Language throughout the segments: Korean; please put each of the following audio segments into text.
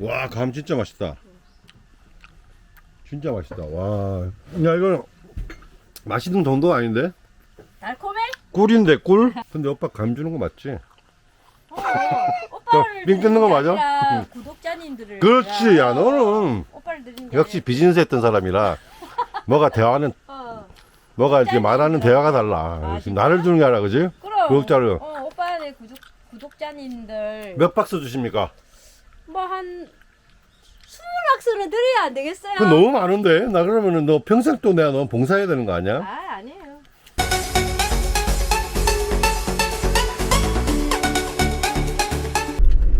와, 감 진짜 맛있다. 진짜 맛있다. 와. 야, 이거 맛있는 정도 아닌데? 달콤해? 꿀인데, 꿀? 근데 오빠 감 주는 거 맞지? 어, 오빠를 빙 뜯는 거 맞아? 아니라 응. 구독자님들을 그렇지. 야, 너는 오빠를 게 역시 비즈니스 했던 사람이라 뭐가 대화는, 아니라, 어, 뭐가 이렇게 말하는 대화가 달라. 아, 진짜? 나를 주는 게 아니라, 그지? 그럼 구독자를. 어, 오빠의 구독 구독자님들 몇 박스 주십니까? 뭐한 스물 박스는 드려야 안 되겠어요? 그 너무 많은데? 나 그러면은 너 평생 또 내가 너 봉사해야 되는 거 아니야? 아 아니에요.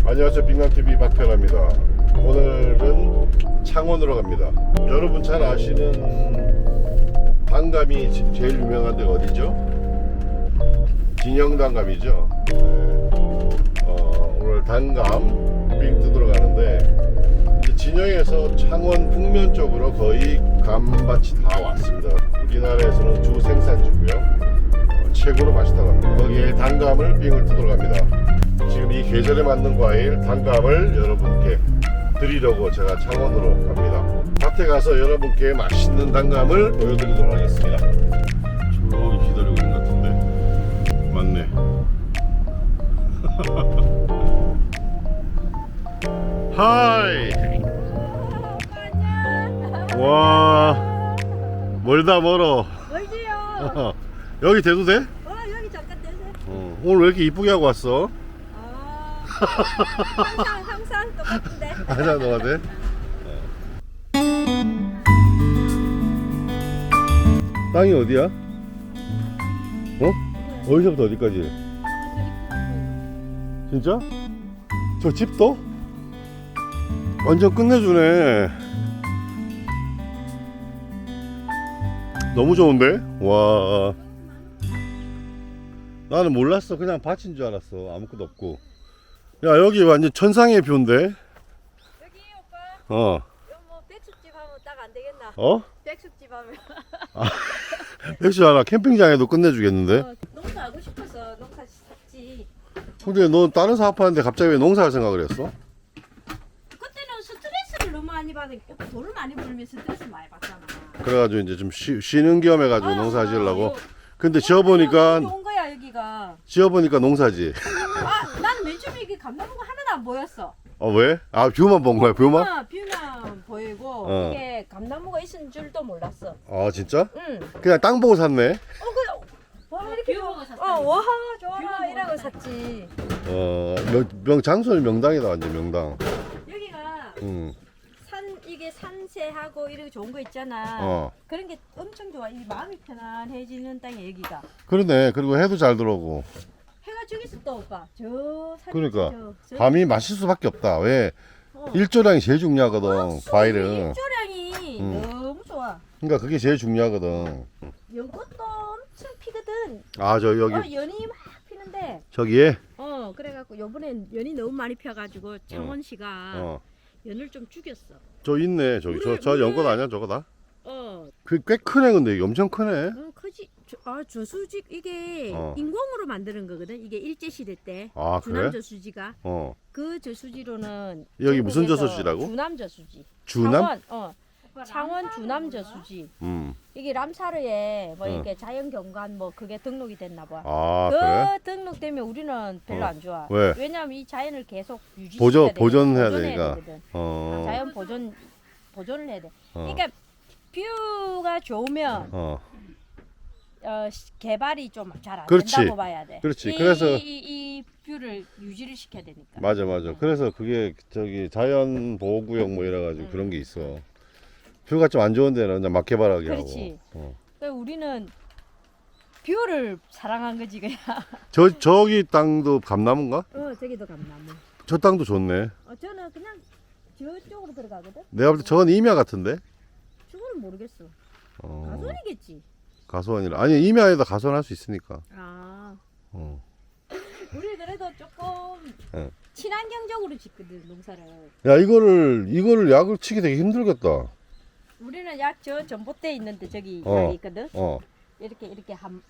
안녕하세요 빙강TV 박태라입니다 오늘은 창원으로 갑니다 여러분 잘 아시는 단감이 지- 제일 유명한 데가 어디죠? 진영단감이죠 네. 어, 오늘 단감 빙 뜯으러 가는데 이제 진영에서 창원 북면 쪽으로 거의 감밭이 다 왔습니다 우리나라에서는 주 생산지고요 어, 최고로 맛있다고 합니다 거기에 단감을 빙을 뜯으러 갑니다 지금 이 계절에 맞는 과일 단감을 여러분께 드리려고 제가 창원으로 갑니다. 밭에 가서 여러분께 맛있는 단감을 보여드리도록 하겠습니다. 하이 안녕. 와 멀다 멀어 멀지요. 여기 돼도 돼? 어 여기 잠깐 되세요. 어, 오늘 왜 이렇게 이쁘게 하고 왔어? 아 항상 항상 똑같은데. 하자 너가 돼? 땅이 어디야? 어? 어디서부터 어디까지? 진짜? 저 집도? 완전 끝내주네. 너무 좋은데? 와. 나는 몰랐어. 그냥 밭인 줄 알았어. 아무것도 없고. 야, 여기 완전 천상의 뷰인데? 여기 오빠 어. 이거 뭐 백숙집 하면 딱 안 되겠나? 어? 백숙집 하면 백수 하나 캠핑장에도 끝내주겠는데? 어, 농사하고 싶어서 농사 샀지. 근데 너 다른 사업하는데 갑자기 왜 농사할 생각을 했어? 스트레스를 너무 많이 벌면 스트레스 많이 받잖아. 그래가지고 이제 좀 쉬, 쉬는 겸 해가지고 아, 농사 지으려고. 요- 근데 지어보니까, 좋은 거야 여기가. 지어보니까 농사지. 아, 나는 맨 처음에 이게 감나무가 하나도 안 보였어. 어, 왜? 아, 뷰만 본 거야, 뷰만? 아, 뷰만 보이고 어. 이게 감나무가 있는 줄도 몰랐어. 아, 진짜? 응. 그냥 땅 보고 샀네? 어, 그, 와 이렇게 뷰 보고 샀어. 어, 와 뷰만 좋아라 보고 이라고 샀어. 샀지. 어, 명, 명, 장소는 명당이다, 완전 명당. 여기가 응, 산세하고 이렇게 좋은 거 있잖아. 어. 그런 게 엄청 좋아. 이 마음이 편안해지는 땅이 여기가. 그러네. 그리고 해도 잘 들어오고. 해가 저기서 떠 오빠. 저 산. 그러니까. 저, 저, 밤이 마실 수밖에 없다. 왜? 어. 일조량이 제일 중요하거든, 과일은. 일조량이 음. 너무 좋아. 그러니까 그게 제일 중요하거든. 연꽃도 엄청 피거든. 아, 저 여기, 어, 연이 막 피는데. 저기에? 어, 그래갖고 요번엔 연이 너무 많이 펴가지고 창원시가 어. 연을 좀 죽였어. 저 있네, 저기. 저, 저 우리- 연꽃 아니야, 저거다? 어, 그꽤 크네, 근데. 이게 엄청 크네. 어 크지. 저, 아, 저수지 이게 어. 인공으로 만드는 거거든. 이게 일제 시대 때 아, 주남 그래? 저수지가 어. 그 저수지로는 여기 무슨 전국에서 저수지라고? 주남 저수지. 주남? 창원, 어, 창원 주남 저 수지. 음. 이게 람사르에 뭐 어. 이렇게 자연경관 뭐 그게 등록이 됐나 봐. 아, 그 그래? 등록되면 우리는 별로 어. 안 좋아. 왜? 왜냐면 이 자연을 계속 유지 보존- 보존해야 되니까. 어. 자연 보존 보존을 해야 돼. 어. 그러니까 뷰가 좋으면 어. 어, 시- 개발이 좀 잘 안 그렇지. 된다고 봐야 돼. 그렇지. 이, 그래서- 이, 이, 이 뷰를 유지를 시켜야 되니까. 맞아, 맞아. 그래서 그게 저기 자연 보호구역 뭐 이래 가지고 그런 게 있어. 뷰가 좀 안 좋은 데는 그냥 막 개발하게 그렇지. 하고. 어. 그러니까 우리는 뷰를 사랑한 거지 그냥. 저 저기 땅도 감나무인가? 어, 저기도 감나무. 저 땅도 좋네. 어, 저는 그냥 저쪽으로 들어가거든. 내가 볼 때 저건 임야 같은데. 저거는 모르겠어. 어. 가솔이겠지. 가소원이라. 아니 임야에다 가소원할 수 있으니까. 아, 어. 우리 그래도 조금 어. 친환경적으로 짓거든 농사를. 야 이거를 이거를 약을 치기 되게 힘들겠다. 우리는 약 저 전봇대 있는데 저기 어. 약 있거든. 어. 이렇게 이렇게 한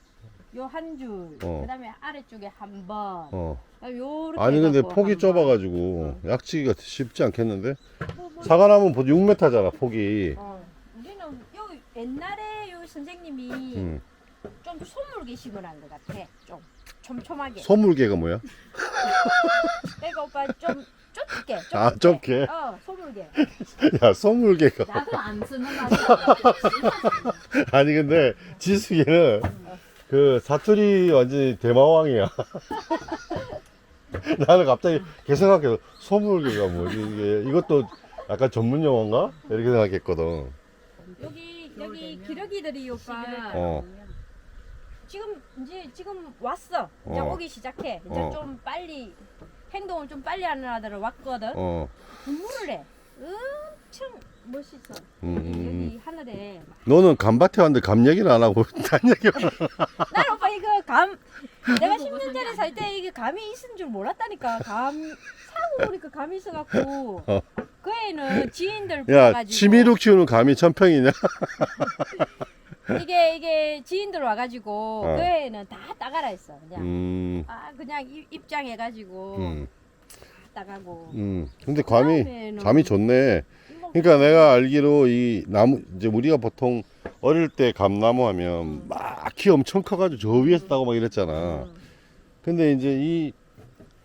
요 한 줄, 어. 그다음에 아래쪽에 한 번. 어. 요렇게 아니 근데 해갖고 폭이 한 번. 좁아가지고 약치기가 쉽지 않겠는데? 뭐, 뭐, 사과나무는 보통 6m잖아 폭이. 어. 우리는 요 옛날에 요 선생님이 음. 좀 소물게 심으란 것 같아. 좀 촘촘하게. 소물개가 뭐야? 내가 오빠 좀 좁게. 아, 좁게? 어, 소물게. 야 소물개가 나도 안 쓰는 말이야. 아니 근데 지숙이는 그 사투리 완전히 대마왕이야. 나는 갑자기 개 생각해서 소물개가 뭐지 이게 이것도 약간 전문 용어인가 이렇게 생각했거든. 여기 여기 기러기들이 오빠 어. 지금 이제 지금 왔어. 이제 어. 오기 시작해. 이제 어. 좀 빨리 행동을 좀 빨리 하는 아들을 왔거든. 어. 분무를 해. 엄청 멋있어. 음, 여기, 음. 여기 하늘에. 너는 감밭에 왔는데 감 얘기는 안 하고 딴 얘기만. 난 오빠 이거 감 내가 10년 전에 살 때 이게 감이 있은 줄 몰랐다니까. 감 사고 보니까 감이 있어갖고 어. 그 애는 지인들 야 불러가지고 취미로 키우는 감이 천평이냐? 이게 이게 지인들 와가지고 어. 그 애는 다 따가라 했어. 그냥 음. 아 그냥 입- 입장해가지고 음. 따가고. 음. 근데 감이 감이 좋네. 뭐 그러니까 내가 알기로 이 나무 이제 우리가 보통 어릴 때 감나무 하면 막 키 엄청 커가지고 저 위에서 따고 막 이랬잖아. 음. 근데 이제 이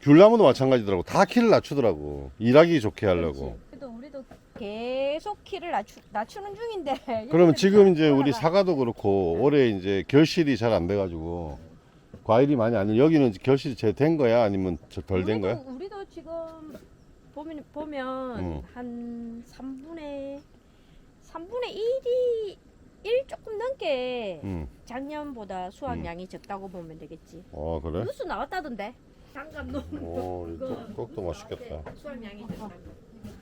귤나무도 마찬가지더라고. 다 키를 낮추더라고. 일하기 좋게 하려고. 그래도 우리도 계속 키를 낮추, 낮추는 중인데. 그러면 지금 이제 우리 올라가. 사과도 그렇고 올해 이제 결실이 잘 안 돼가지고 과일이 많이 안 돼. 여기는 이제 결실이 제 된 거야? 아니면 덜 된 거야? 우리도, 우리도 지금 보면 보면 음. 한 3분의 3분의 1이 1 조금 넘게 응. 작년보다 수확량이 음. 적다고 보면 되겠지. 아 그래? 뉴스 나왔다던데. 잠깐 놓. 오, 이거 떡도 맛있겠다. 수확량이 적다고.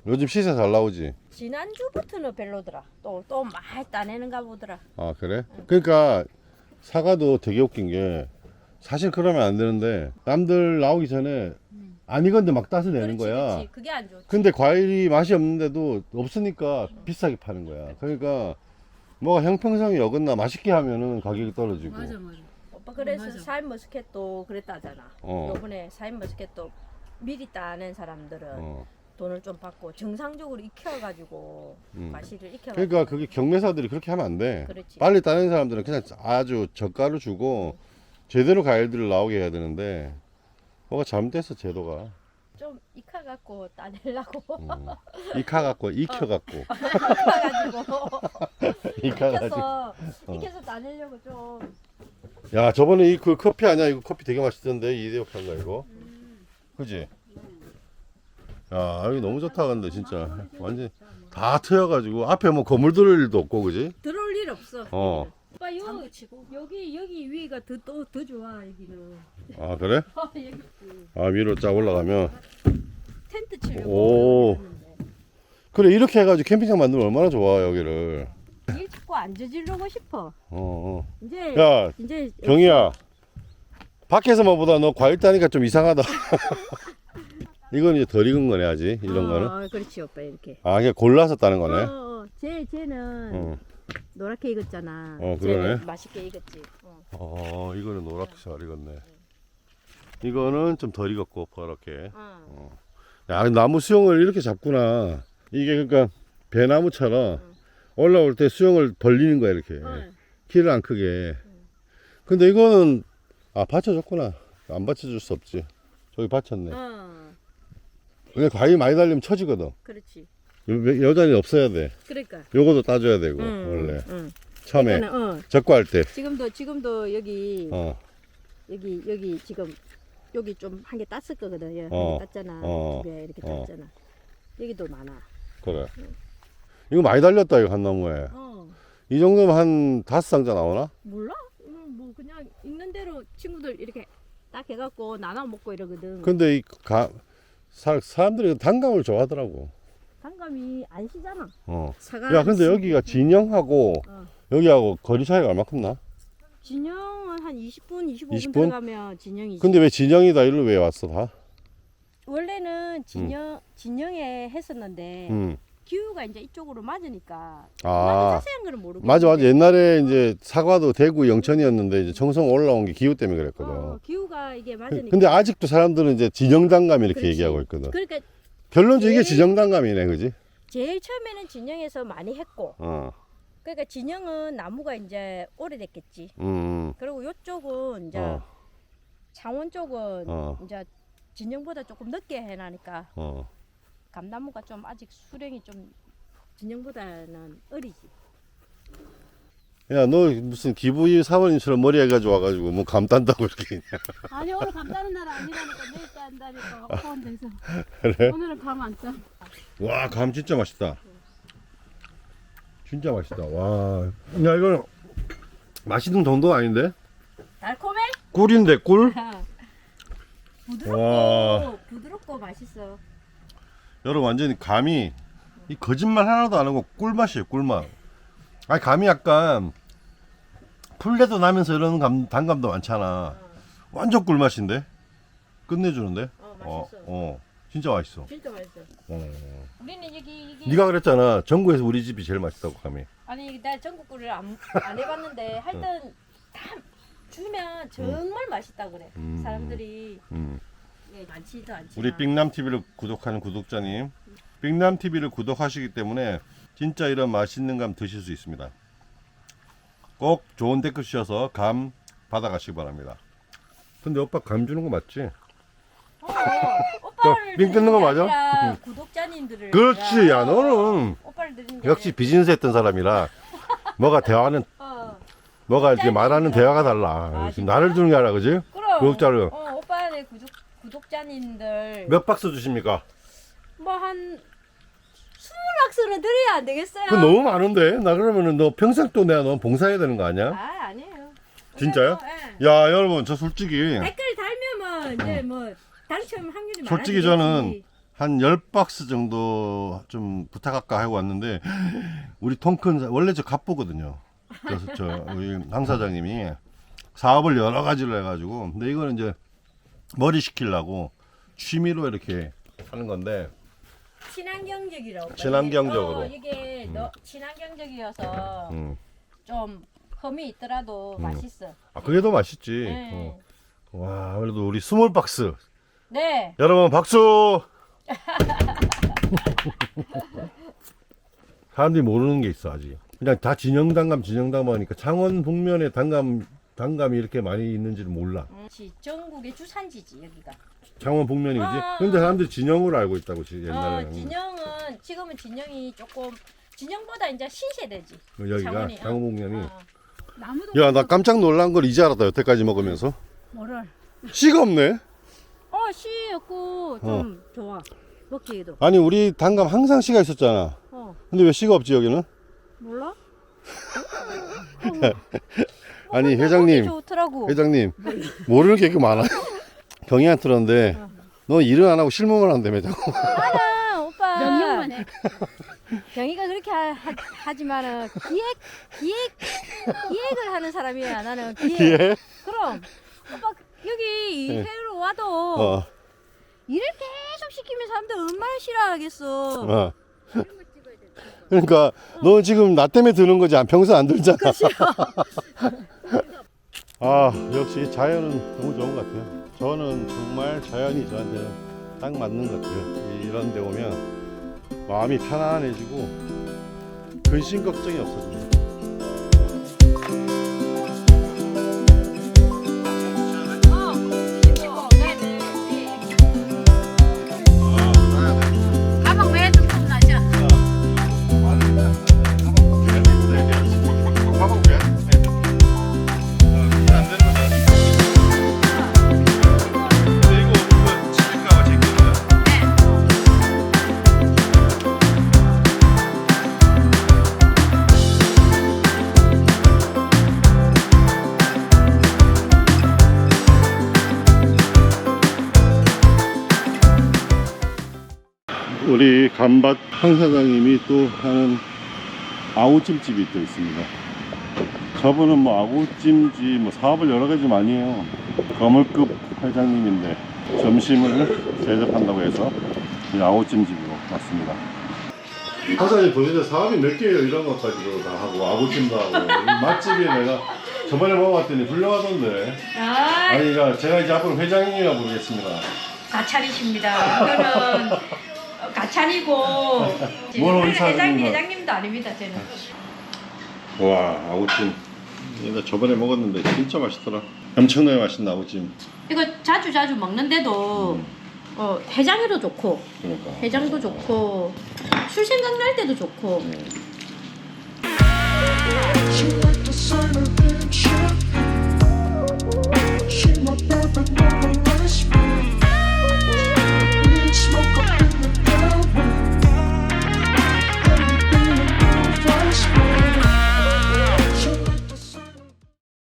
요즘 시세 잘 나오지? 지난주부터는 별로더라. 또 또 많이 따내는가 보더라. 아 그래? 그러니까 사과도 되게 웃긴 게 사실 그러면 안 되는데 남들 나오기 전에 안 익었는데 막 따서 내는 음. 거야. 그렇지. 그게 안 좋지. 근데 과일이 맛이 없는데도 없으니까 비싸게 파는 거야. 그러니까 뭐가 형평성이 어긋나 맛있게 하면은 가격이 떨어지고. 맞아 맞아. 오빠 그래서 맞아. 사인 머스켓도 그랬다잖아. 어. 요번에 사인 머스켓도 미리 따낸 사람들은 어. 돈을 좀 받고 정상적으로 익혀가지고 음. 과실을 익혀가지고 그러니까 그게 경매사들이 그렇게 하면 안 돼. 그렇지. 빨리 따는 사람들은 그냥 아주 저가를 주고 제대로 과일들을 나오게 해야 되는데 뭐가 잘못됐어 제도가. 좀 익혀갖고 따내려고 음. 익혀 갖고 익혀 갖고 익혀가지고 익혀 가지고. 익혀서 어. 익혀서 따내려고 좀 야 저번에 이 그 커피 아니야? 이거 커피 되게 맛있던데 이대역 한거 이거. 그지? 야 여기 너무 좋다 근데 진짜 완전 다 트여가지고 앞에 뭐 거물 들을 일도 없고 그지? 들어올 일 없어. 어. 오빠 요 치고. 여기 여기 위가 더더더 좋아 여기는. 아 그래? 어, 여기 아 위로 쫙 올라가면 텐트 치려고. 오. 그러는데. 그래 이렇게 해가지고 캠핑장 만들면 얼마나 좋아 여기를. 일 자꾸 안 저지르고 싶어. 어. 이제 어. 야 이제 경희야 밖에서만 보다 너 과일 따니까 좀 이상하다. 이건 이제 덜 익은 거네 아직 이런 어, 거는. 그렇지 오빠 이렇게. 아 이게 골라서 따는 거네. 어, 어, 쟤 쟤는 어. 노랗게 익었잖아. 어, 그러네. 쟤는 맛있게 익었지. 어. 어 이거는 노랗게 잘 익었네. 이거는 좀 덜 익었고 그렇게. 어. 야 나무 수영을 이렇게 잡구나. 이게 그러니까 배나무처럼 올라올 때 수영을 벌리는 거야 이렇게. 어. 키를 안 크게. 근데 이거는 아 받쳐줬구나. 안 받쳐줄 수 없지. 저기 받쳤네. 어. 근데 과일 많이 달리면 처지거든. 그렇지. 여- 여단이 없어야 돼. 그러니까. 요거도 따줘야 되고 응, 원래 응. 처음에 이거는, 어. 적과할 때. 지금도 지금도 여기 어. 여기 여기 지금 여기 좀 한 개 땄을 거거든. 예, 어. 한개 땄잖아. 어. 두 개 이렇게 어. 땄잖아. 여기도 많아. 그래. 이거 많이 달렸다 이거 한 나무에. 어. 이 정도면 한 다섯 상자 나오나? 몰라? 음, 뭐 그냥 있는 대로 친구들 이렇게 딱 해갖고 나눠 먹고 이러거든. 근데 이 가, 사, 사람들이 단감을 좋아하더라고. 단감이 안 시잖아. 어. 사과. 야, 근데 여기가 진영하고 어. 여기하고 거리 차이가 얼마큼 나? 진영은 한 20분, 25분 20분? 들어가면 진영이지. 근데 왜 진영이다 일로 왜 왔어 다? 원래는 진영 진영에 했었는데 음. 기후가 이제 이쪽으로 맞으니까 아. 자세한 거는 모르겠는데. 맞아 맞아. 옛날에 이제 사과도 대구 영천이었는데 이제 청송 올라온 게 기후 때문에 그랬거든. 어, 기후가 이게 맞으니까. 근데 아직도 사람들은 이제 진영단감 이렇게 그렇지. 얘기하고 있거든. 그러니까 결론적으로 이게 제일- 진영단감이네 그지? 제일 처음에는 진영에서 많이 했고. 어. 그러니까 진영은 나무가 이제 오래됐겠지. 음, 그리고 요쪽은 이제 어, 창원 쪽은 어. 이제 진영보다 조금 늦게 해놔니까. 어. 감나무가 좀 아직 수령이 좀 진영보다는 어리지. 야, 너 무슨 기부이 사원님처럼 머리 해가지고 와가지고 뭐 감 딴다고 이렇게. 있냐. 아니 오늘 감 따는 날 아니라니까 내일 딴다니까 포함돼서 그래? 오늘은 감 안 따. 와, 감 진짜 맛있다. 진짜 맛있다. 와. 야, 이거는 맛있는 정도가 아닌데? 달콤해? 꿀인데, 꿀? 부드럽고 와. 부드럽고 맛있어. 여러분, 완전히 감이 이 거짓말 하나도 안 하고 꿀맛이에요, 꿀맛. 아니, 감이 약간 풀레도 나면서 이런 감, 단감도 많잖아. 완전 꿀맛인데? 끝내주는데? 어 어, 맛있어. 어. 진짜 맛있어. 진짜 맛있어. 어. 우리는 여기 이게 네가 그랬잖아. 전국에서 우리 집이 제일 맛있다고 감이. 아니 나 전국구를 안, 안 해봤는데 하여튼 다 주면 정말 맛있다 그래. 음. 사람들이 음. 예, 많지도 않지만. 우리 빅남 TV를 구독하는 구독자님, 빅남 TV를 구독하시기 때문에 진짜 이런 맛있는 감 드실 수 있습니다. 꼭 좋은 댓글 주셔서 감 받아가시기 바랍니다. 근데 오빠 감 주는 거 맞지? 어, 오빠를 빙 뜯는 거 드리는 게 맞아? 아니라 응. 구독자님들을 그렇지, 야 어, 너는 오빠를 게 역시 비즈니스 했던 사람이라 뭐가 대화는 어, 뭐가 이렇게 말하는 대화가 달라. 아, 나를 주는 게 아니라 그지? 그럼 구독자를. 어, 오빠의 구독 구독자님들 몇 박스 주십니까? 뭐 한 스물 박스는 드려야 안 되겠어요? 그 너무 많은데 나 그러면은 너 평생 또 내가 너 봉사해야 되는 거 아니야? 아 아니에요. 진짜요? 그래서, 예. 야 여러분 저 솔직히 댓글 달면 이제 뭐 당첨 확률이 음. 솔직히. 저는 한 10박스 정도 좀 부탁할까 하고 왔는데 우리 통큰 원래 저 갑보거든요. 그래서 저 우리 황 사장님이 사업을 여러 가지를 해가지고 근데 이거는 이제 머리 식히려고 취미로 이렇게 하는 건데 친환경적이라고. 친환경적으로. 어, 이게 너 친환경적이어서 음. 좀 험이 있더라도 음. 맛있어. 아 그게 더 맛있지. 네. 어. 와 그래도 우리 스몰 박스 네. 여러분 박수. 사람들이 모르는 게 있어 아직. 그냥 다 진영 단감 진영 단감 하니까 창원 북면에 단감 단감이 이렇게 많이 있는지를 몰라. 음, 지- 전국의 주산지지 여기가. 창원 북면이 그지? 아. 근데 사람들이 진영으로 알고 있다고 지- 어, 옛날에는. 진영은 지금은 진영이 조금 진영보다 이제 신세대지. 그 여기가 창원이, 어. 창원 북면이. 어. 나무도 야 나 깜짝 놀란 걸 이제 알았다 여태까지 먹으면서. 뭐를? 씨가 없네. 어, 씨였고 좀 좋아. 먹기에도. 아니 우리 단감 항상 씨가 있었잖아. 어, 근데 왜 씨가 없지 여기는? 몰라? 아니 회장님 좋더라고. 회장님 모르는 게 이렇게 많아요. 경희한테 들었는데 너 일은 안 하고 실무만 한다며 자꾸. 알아, 오빠. 명령만 해. 병이가 그렇게 하, 지만은 기획 기획 기획을 하는 사람이야 나는 기획. 예? 그럼 오빠 여기 예. 일회로 와도 어. 일을 계속 시키면 사람들 얼마나 싫어하겠어. 어. 그러니까 너 지금 나 때문에 드는 거지 안 평소 안 들잖아. 아 역시 자연은 너무 좋은 것 같아요. 저는 정말 자연이 저한테는 딱 맞는 것 같아요. 이런 데 오면 마음이 편안해지고 근심 걱정이. 가 간밭 황 사장님이 또 하는 아구찜집이 또 있습니다. 저분은 뭐 아구찜집 뭐 사업을 여러 가지 많이 해요. 거물급 회장님인데 점심을 대접한다고 해서 이 아구찜집으로 왔습니다. 사장님 보시는 사업이 몇 개예요 이런 것까지도 다 하고 아구찜도 하고 이 맛집이 내가 저번에 먹어봤더니 훌륭하던데 아, 아니 그러니까 제가 이제 앞으로 회장님이라 부르겠습니다 가찰이십니다. 이거는 차리고. 뭘 원래 회사 회장님, 하는 거야? 회장님도 아닙니다 저는. 와 아구찜. 나 저번에 먹었는데 진짜 맛있더라. 엄청나게 맛있는 아구찜. 이거 자주 자주 먹는데도 음. 어, 해장에도 좋고 그러니까. 해장도 좋고 술 생각날 때도 좋고. 음.